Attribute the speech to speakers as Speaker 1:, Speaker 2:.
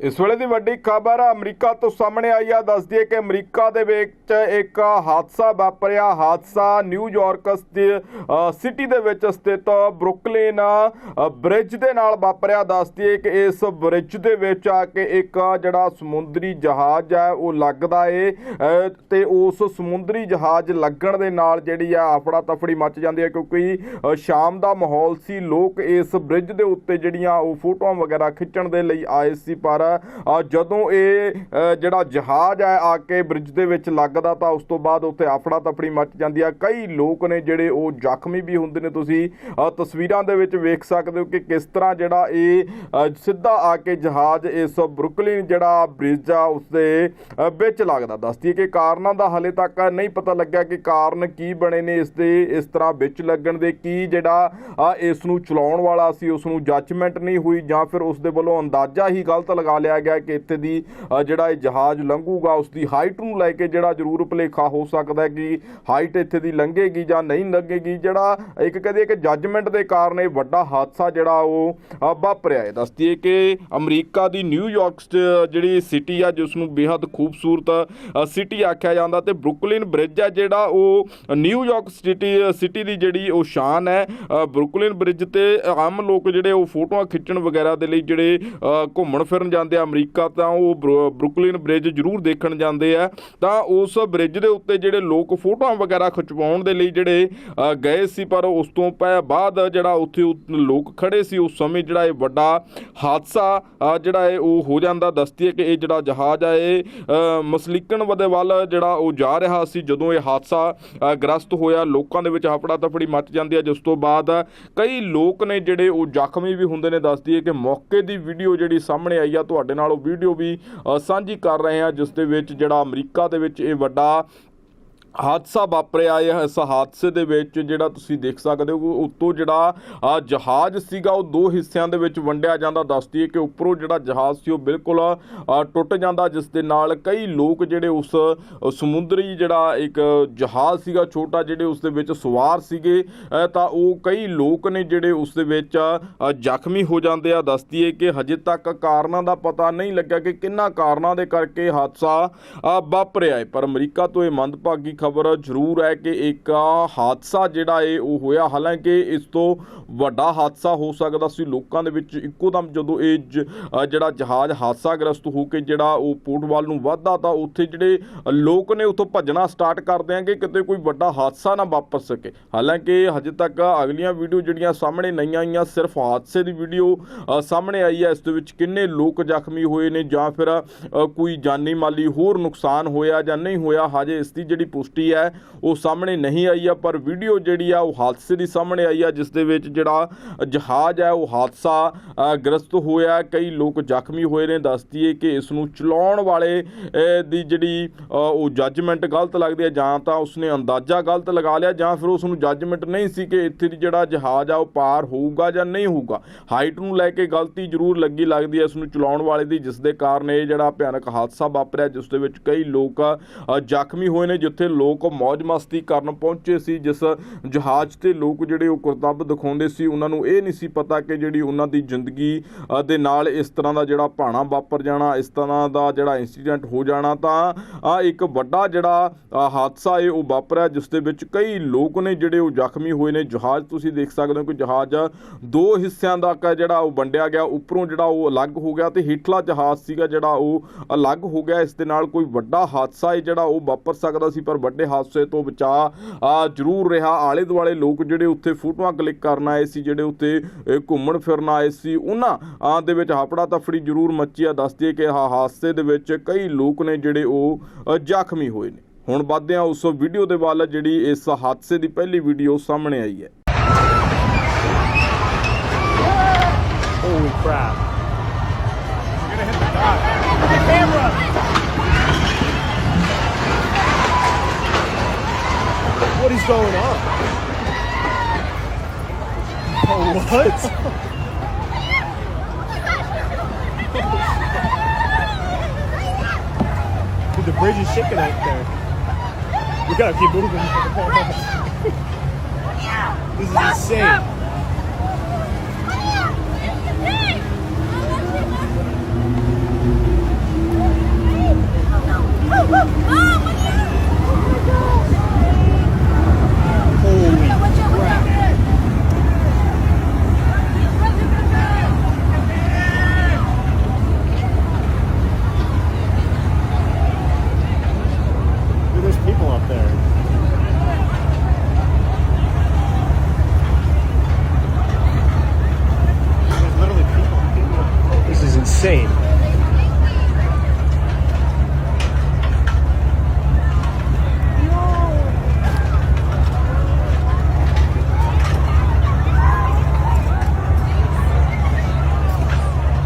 Speaker 1: ਇਸ ਵੇਲੇ ਦੀ ਵੱਡੀ ਖਬਰ ਅਮਰੀਕਾ ਤੋਂ ਸਾਹਮਣੇ ਆਈ ਆ ਦੱਸਦੀ ਹੈ ਕਿ ਅਮਰੀਕਾ ਦੇ ਵਿੱਚ ਇੱਕ ਹਾਦਸਾ ਵਾਪਰਿਆ। ਹਾਦਸਾ ਨਿਊਯਾਰਕ ਸਿਟੀ ਦੇ ਵਿੱਚ ਸਥਿਤ ਬਰੁਕਲਿਨ ਬ੍ਰਿਜ ਦੇ ਨਾਲ ਵਾਪਰਿਆ। ਦੱਸਦੀ ਹੈ ਕਿ ਇਸ ਬ੍ਰਿਜ ਦੇ ਵਿੱਚ ਆ ਕੇ ਇੱਕ ਜਿਹੜਾ ਸਮੁੰਦਰੀ ਜਹਾਜ਼ ਹੈ ਉਹ ਲੱਗਦਾ ਏ ਅ, ਤੇ ਉਸ ਸਮੁੰਦਰੀ ਜਹਾਜ਼ ਲੱਗਣ ਦੇ ਨਾਲ ਜਿਹੜੀ ਆ ਆਫੜਾ ਤਫੜੀ ਮਚ ਜਾਂਦੀ ਹੈ ਕਿਉਂਕਿ ਸ਼ਾਮ ਦਾ ਮਾਹੌਲ ਸੀ। ਲੋਕ ਇਸ ਬ੍ਰਿਜ ਦੇ ਉੱਤੇ ਜਿਹੜੀਆਂ ਉਹ ਫੋਟੋਆਂ ਵਗੈਰਾ ਖਿੱਚਣ ਦੇ ਲਈ ਆਏ ਸੀ ਪਰ ਅ, ਜਦੋਂ ਇਹ ਜਿਹੜਾ ਜਹਾਜ਼ ਹੈ ਆ ਕੇ ਬ੍ਰਿਜ ਦੇ ਵਿੱਚ ਲੱਗਦਾ ਤਾਂ ਉਸ ਤੋਂ ਬਾਅਦ ਉੱਥੇ ਆਫੜਾ ਤਫੜੀ ਮੱਚ ਜਾਂਦੀ ਆ ਕਈ ਲੋਕ ਨੇ ਜਿਹੜੇ ਉਹ ਜ਼ਖਮੀ ਵੀ ਹੁੰਦੇ ਨੇ। ਤੁਸੀਂ ਤਸਵੀਰਾਂ ਦੇ ਵਿੱਚ ਵੇਖ ਸਕਦੇ ਹੋ ਕਿ ਕਿਸ ਤਰ੍ਹਾਂ ਜਿਹੜਾ ਇਹ ਸਿੱਧਾ ਆ ਕੇ ਜਹਾਜ਼ ਇਸ ਬਰੁਕਲਿਨ ਜਿਹੜਾ ਬ੍ਰਿਜ ਆ ਉਸ ਦੇ ਵਿੱਚ ਲੱਗਦਾ। ਦੱਸਦੀ ਕਿ ਕਾਰਨਾਂ ਦਾ ਹਲੇ ਤੱਕ ਨਹੀਂ ਪਤਾ ਲੱਗਿਆ ਕਿ ਕਾਰਨ ਕੀ ਬਣੇ ਨੇ ਇਸ ਦੇ ਇਸ ਤਰ੍ਹਾਂ ਵਿੱਚ ਲੱਗਣ ਦੇ ਕੀ ਜਿਹੜਾ ਅ, ਇਸ ਨੂੰ ਚਲਾਉਣ ਵਾਲਾ ਸੀ ਉਸ ਨੂੰ ਜੱਜਮੈਂਟ ਨਹੀਂ ਹੋਈ ਜਾਂ ਫਿਰ ਉਸ ਦੇ ਵੱਲੋਂ ਅੰਦਾਜ਼ਾ ਹੀ ਗਲਤ ਲਗਾ ਲਿਆ ਗਿਆ ਕਿ ਇੱਥੇ ਦੀ ਜਿਹੜਾ ਇਹ ਜਹਾਜ਼ ਲੰਘੂਗਾ ਉਸ ਦੀ ਹਾਈਟ ਨੂੰ ਲੈ ਕੇ ਜਿਹੜਾ ਜ਼ਰੂਰ ਭੁਲੇਖਾ ਹੋ ਸਕਦਾ ਕਿ ਹਾਈਟ ਇੱਥੇ ਦੀ ਲੰਘੇਗੀ ਜਾਂ ਨਹੀਂ ਲੰਘੇਗੀ, ਜਿਹੜਾ ਇੱਕ ਕਹਦੇ ਇੱਕ ਜੱਜਮੈਂਟ ਦੇ ਕਾਰਨ ਇਹ ਵੱਡਾ ਹਾਦਸਾ ਜਿਹੜਾ ਉਹ ਵਾਪਰਿਆ ਹੈ। ਦੱਸਦੀ ਹੈ ਕਿ ਅਮਰੀਕਾ ਦੀ ਨਿਊਯਾਰਕ ਜਿਹੜੀ ਸਿਟੀ ਆ, ਜਿਸ ਨੂੰ ਬੇहद ਖੂਬਸੂਰਤ ਸਿਟੀ ਆਖਿਆ ਜਾਂਦਾ ਤੇ ਬਰੁਕਲਿਨ ਬ੍ਰਿਜ ਹੈ ਜਿਹੜਾ ਉਹ ਨਿਊਯਾਰਕ ਸਿਟੀ ਸਿਟੀ ਦੀ ਜਿਹੜੀ ਉਹ ਸ਼ਾਨ ਹੈ ਬਰੁਕਲਿਨ ਬ੍ਰਿਜ ਤੇ ਆਮ ਲੋਕ ਜਿਹੜੇ ਉਹ ਫੋਟੋਆਂ ਖਿੱਚਣ ਵਗੈਰਾ ਦੇ ਲਈ ਜਿਹੜੇ ਘੁੰਮਣ ਫਿਰਨ ਜਾਂਦੇ ਆ ਅਮਰੀਕਾ ਤਾਂ ਉਹ ਬਰੁਕਲਿਨ ਬ੍ਰਿਜ ਜ਼ਰੂਰ ਦੇਖਣ ਜਾਂਦੇ ਆ। ਤਾਂ ਉਸ ਬ੍ਰਿਜ ਦੇ ਉੱਤੇ ਜਿਹੜੇ ਲੋਕ ਫੋਟੋਆਂ ਵਗੈਰਾ ਖਿਚਵਾਉਣ ਦੇ ਲਈ ਜਿਹੜੇ ਗਏ ਸੀ ਪਰ ਉਸ ਤੋਂ ਪੈ ਬਾਅਦ ਜਿਹੜਾ ਉੱਥੇ ਲੋਕ ਖੜੇ ਸੀ ਉਸ ਸਮੇਂ ਜਿਹੜਾ ਇਹ ਵੱਡਾ ਹਾਦਸਾ ਜਿਹੜਾ ਹੈ ਉਹ ਹੋ ਜਾਂਦਾ ਦੱਸਦੀ ਹੈ ਕਿ ਇਹ ਜਿਹੜਾ ਜਹਾਜ਼ ਆ ਇਹ ਅ, ਵਦੇ ਵੱਲ ਜਿਹੜਾ ਉਹ ਜਾ ਰਿਹਾ ਸੀ ਜਦੋਂ ਇਹ ਹਾਦਸਾ ਗ੍ਰਸਤ ਹੋਇਆ ਲੋਕਾਂ ਦੇ ਵਿੱਚ ਹਫੜਾ ਤਫੜੀ ਮਚ ਜਾਂਦੀ ਹੈ। ਜਿਸ ਤੋਂ ਬਾਅਦ ਕਈ ਲੋਕ ਨੇ ਜਿਹੜੇ ਉਹ ਜ਼ਖਮੀ ਵੀ ਹੁੰਦੇ ਨੇ ਦੱਸਦੀ ਹੈ ਕਿ ਮੌਕੇ ਦੀ ਵੀਡੀਓ ਜਿਹੜੀ ਸਾਹਮਣੇ ਆਈ ਆ ਤੁਹਾਡੇ ਨਾਲ ਉਹ ਵੀਡੀਓ ਵੀ ਸਾਂਝੀ ਕਰ ਰਹੇ ਹਾਂ, ਜਿਸ ਦੇ ਵਿੱਚ ਜਿਹੜਾ ਅਮਰੀਕਾ ਦੇ ਵਿੱਚ ਇਹ ਵੱਡਾ ਹਾਦਸਾ ਵਾਪਰਿਆ ਹੈ, ਇਸ ਹਾਦਸੇ ਦੇ ਵਿੱਚ ਜਿਹੜਾ ਤੁਸੀਂ ਦੇਖ ਸਕਦੇ ਹੋ ਉੱਤੋਂ ਜਿਹੜਾ ਜਹਾਜ਼ ਸੀਗਾ, ਉਹ ਦੋ ਹਿੱਸਿਆਂ ਦੇ ਵਿੱਚ ਵੰਡਿਆ ਜਾਂਦਾ। ਦੱਸਦੀ ਹੈ ਕਿ ਉੱਪਰੋਂ ਜਿਹੜਾ ਜਹਾਜ਼ ਸੀ, ਉਹ ਬਿਲਕੁਲ ਟੁੱਟ ਜਾਂਦਾ, ਜਿਸ ਦੇ ਨਾਲ ਕਈ ਲੋਕ ਜਿਹੜੇ ਉਸ ਸਮੁੰਦਰੀ ਜਿਹੜਾ ਇੱਕ ਜਹਾਜ਼ ਸੀਗਾ, ਛੋਟਾ ਜਿਹੜੇ ਉਸ ਦੇ ਵਿੱਚ ਸਵਾਰ ਸੀਗੇ ਤਾਂ ਉਹ ਕਈ ਲੋਕ ਨੇ ਜਿਹੜੇ ਉਸ ਦੇ ਵਿੱਚ ਜ਼ਖਮੀ ਹੋ ਜਾਂਦੇ ਆ। ਦੱਸਦੀ ਹੈ ਕਿ ਹਜੇ ਤੱਕ ਕਾਰਨਾਂ ਦਾ ਪਤਾ ਨਹੀਂ ਲੱਗਾ ਕਿ ਕਿੰਨਾ ਕਾਰਨਾਂ ਦੇ ਕਰਕੇ ਹਾਦਸਾ ਵਾਪਰਿਆ ਹੈ। ਪਰ ਅਮਰੀਕਾ ਤੋਂ ਇਹ ਮੰਦਭਾਗੀ ਖਬਰ ਜ਼ਰੂਰ ਹੈ ਕਿ ਇੱਕ ਹਾਦਸਾ ਜਿਹੜਾ ਹੈ ਉਹ ਹੋਇਆ। ਹਾਲਾਂਕਿ ਇਸ ਤੋਂ ਵੱਡਾ ਹਾਦਸਾ ਹੋ ਸਕਦਾ ਸੀ। ਲੋਕਾਂ ਦੇ ਵਿੱਚ ਇੱਕੋ ਦਮ ਜਦੋਂ ਇਹ ਜਿਹੜਾ ਜਹਾਜ਼ ਹਾਦਸਾਗ੍ਰਸਤ ਹੋ ਕੇ ਜਿਹੜਾ ਉਹ ਪੋਰਟ ਵੱਲ ਨੂੰ ਵੱਧਦਾ, ਤਾਂ ਉੱਥੇ ਜਿਹੜੇ ਲੋਕ ਨੇ ਉੱਥੋਂ ਭੱਜਣਾ ਸਟਾਰਟ ਕਰ ਦਿਆਂਗੇ ਕਿਤੇ ਕੋਈ ਵੱਡਾ ਹਾਦਸਾ ਨਾ ਵਾਪਰ ਸਕੇ। ਹਾਲਾਂਕਿ ਹਜੇ ਤੱਕ ਅਗਲੀਆਂ ਵੀਡੀਓ ਜਿਹੜੀਆਂ ਸਾਹਮਣੇ ਨਹੀਂ ਆਈਆਂ, ਸਿਰਫ ਹਾਦਸੇ ਦੀ ਵੀਡੀਓ ਸਾਹਮਣੇ ਆਈ ਹੈ। ਇਸ ਦੇ ਵਿੱਚ ਕਿੰਨੇ ਲੋਕ ਜ਼ਖਮੀ ਹੋਏ ਨੇ ਜਾਂ ਫਿਰ ਕੋਈ ਜਾਨੀ ਮਾਲੀ ਹੋਰ ਨੁਕਸਾਨ ਹੋਇਆ ਜਾਂ ਨਹੀਂ ਹੋਇਆ, ਹਜੇ ਇਸ ਦੀ ਜਿਹੜੀ ਪੁਸ਼ਟੀ ਹੈ, ਉਹ ਸਾਹਮਣੇ ਨਹੀਂ ਆਈ ਆ, ਪਰ ਵੀਡੀਓ ਜਿਹੜੀ ਆ, ਉਹ ਹਾਦਸੇ ਦੀ ਸਾਹਮਣੇ ਆਈ ਆ, ਜਿਸ ਦੇ ਵਿੱਚ ਜਿਹੜਾ ਜਹਾਜ਼ ਹੈ, ਉਹ ਹਾਦਸਾ ਗ੍ਰਸਤ ਹੋਇਆ ਕਈ ਲੋਕ ਜ਼ਖਮੀ ਹੋਏ ਨੇ। ਦੱਸਦੀ ਹੈ ਕਿ ਇਸ ਨੂੰ ਚਲਾਉਣ ਵਾਲੇ ਦੀ ਜਿਹੜੀ ਉਹ ਜੱਜਮੈਂਟ ਗਲਤ ਲੱਗਦੀ ਹੈ, ਜਾਂ ਤਾਂ ਉਸਨੇ ਅੰਦਾਜ਼ਾ ਗਲਤ ਲਗਾ ਲਿਆ, ਜਾਂ ਫਿਰ ਉਸ ਨੂੰ ਜੱਜਮੈਂਟ ਨਹੀਂ ਸੀ ਕਿ ਇੱਥੇ ਦੀ ਜਿਹੜਾ ਜਹਾਜ਼ ਆ, ਉਹ ਪਾਰ ਹੋਊਗਾ ਜਾਂ ਨਹੀਂ ਹੋਊਗਾ। ਹਾਈਟ ਨੂੰ ਲੈ ਕੇ ਗਲਤੀ ਜ਼ਰੂਰ ਲੱਗੀ ਲੱਗਦੀ ਹੈ ਇਸ ਨੂੰ ਚਲਾਉਣ ਵਾਲੇ ਦੀ, ਜਿਸ ਦੇ ਕਾਰਨ ਇਹ ਜਿਹੜਾ ਭਿਆਨਕ ਹਾਦਸਾ ਵਾਪਰਿਆ, ਜਿਸ ਦੇ ਵਿੱਚ ਕਈ ਲੋਕ ਜ਼ਖਮੀ ਹੋਏ ਨੇ, ਜਿੱਥੇ ਲੋਕ ਮौज ਮਸਤੀ ਕਰਨ ਪਹੁੰਚੇ ਸੀ, ਜਿਸ ਜਹਾਜ਼ ਤੇ ਲੋਕ ਜਿਹੜੇ ਉਹ ਕਰਤੱਵ ਦਿਖਾਉਂਦੇ ਸੀ, ਉਹਨਾਂ ਨੂੰ ਇਹ ਨਹੀਂ ਸੀ ਪਤਾ ਕਿ ਜਿਹੜੀ ਉਹਨਾਂ ਦੀ ਜ਼ਿੰਦਗੀ ਦੇ ਨਾਲ ਇਸ ਤਰ੍ਹਾਂ ਦਾ ਜਿਹੜਾ ਭਾਣਾ ਵਾਪਰ ਜਾਣਾ, ਇਸ ਤਰ੍ਹਾਂ ਦਾ ਜਿਹੜਾ ਇੰਸੀਡੈਂਟ ਹੋ ਜਾਣਾ, ਤਾਂ ਆ ਇੱਕ ਵੱਡਾ ਜਿਹੜਾ ਹਾਦਸਾ ਹੈ ਉਹ ਵਾਪਰਿਆ, ਜਿਸ ਦੇ ਵਿੱਚ ਕਈ ਲੋਕ ਨੇ ਜਿਹੜੇ ਉਹ ਜ਼ਖਮੀ ਹੋਏ ਨੇ। ਜਹਾਜ਼ ਤੁਸੀਂ ਦੇਖ ਸਕਦੇ ਹੋ ਕਿ ਜਹਾਜ਼ ਦੋ ਹਿੱਸਿਆਂ ਦਾ ਜਿਹੜਾ ਉਹ ਵੰਡਿਆ ਗਿਆ, ਉੱਪਰੋਂ ਜਿਹੜਾ ਉਹ ਅਲੱਗ ਹੋ ਗਿਆ ਤੇ ਹੇਠਲਾ ਜਹਾਜ਼ ਸੀਗਾ ਜਿਹੜਾ ਉਹ ਅਲੱਗ ਹੋ ਗਿਆ। ਇਸ ਦੇ ਨਾਲ ਕੋਈ ਵੱਡਾ ਹਾਦਸਾ ਹੈ ਜਿਹੜਾ ਉਹ ਵਾਪਰ ਸਕਦਾ ਸੀ, ਪਰ ਵੱਡੇ ਹਾਦਸੇ ਤੋਂ ਬਚਾ ਜ਼ਰੂਰ ਰਿਹਾ। ਆਲੇ ਦੁਆਲੇ ਲੋਕ ਜਿਹੜੇ ਉੱਥੇ ਫੋਟੋਆਂ ਕਲਿੱਕ ਕਰਨ ਆਏ ਸੀ, ਜਿਹੜੇ ਉੱਥੇ ਘੁੰਮਣ ਫਿਰਨ ਆਏ ਸੀ, ਉਹਨਾਂ ਦੇ ਵਿੱਚ ਹਪੜਾ ਤਫੜੀ ਜ਼ਰੂਰ ਮੱਚੀ ਆ। ਦੱਸਦੀ ਹੈ ਕਿ ਆਹ ਹਾਦਸੇ ਦੇ ਵਿੱਚ ਕਈ ਲੋਕ ਨੇ ਜਿਹੜੇ ਉਹ ਜ਼ਖਮੀ ਹੋਏ ਨੇ। ਹੁਣ ਵੱਧਦੇ ਆ ਉਸ ਵੀਡੀਓ ਦੇ ਵੱਲ, ਜਿਹੜੀ ਇਸ ਹਾਦਸੇ ਦੀ ਪਹਿਲੀ ਵੀਡੀਓ ਸਾਹਮਣੇ ਆਈ ਹੈ।
Speaker 2: Holy crap. Is going on? Oh, what? Dude, the bridge is shaking out there. We gotta keep moving. this is insane.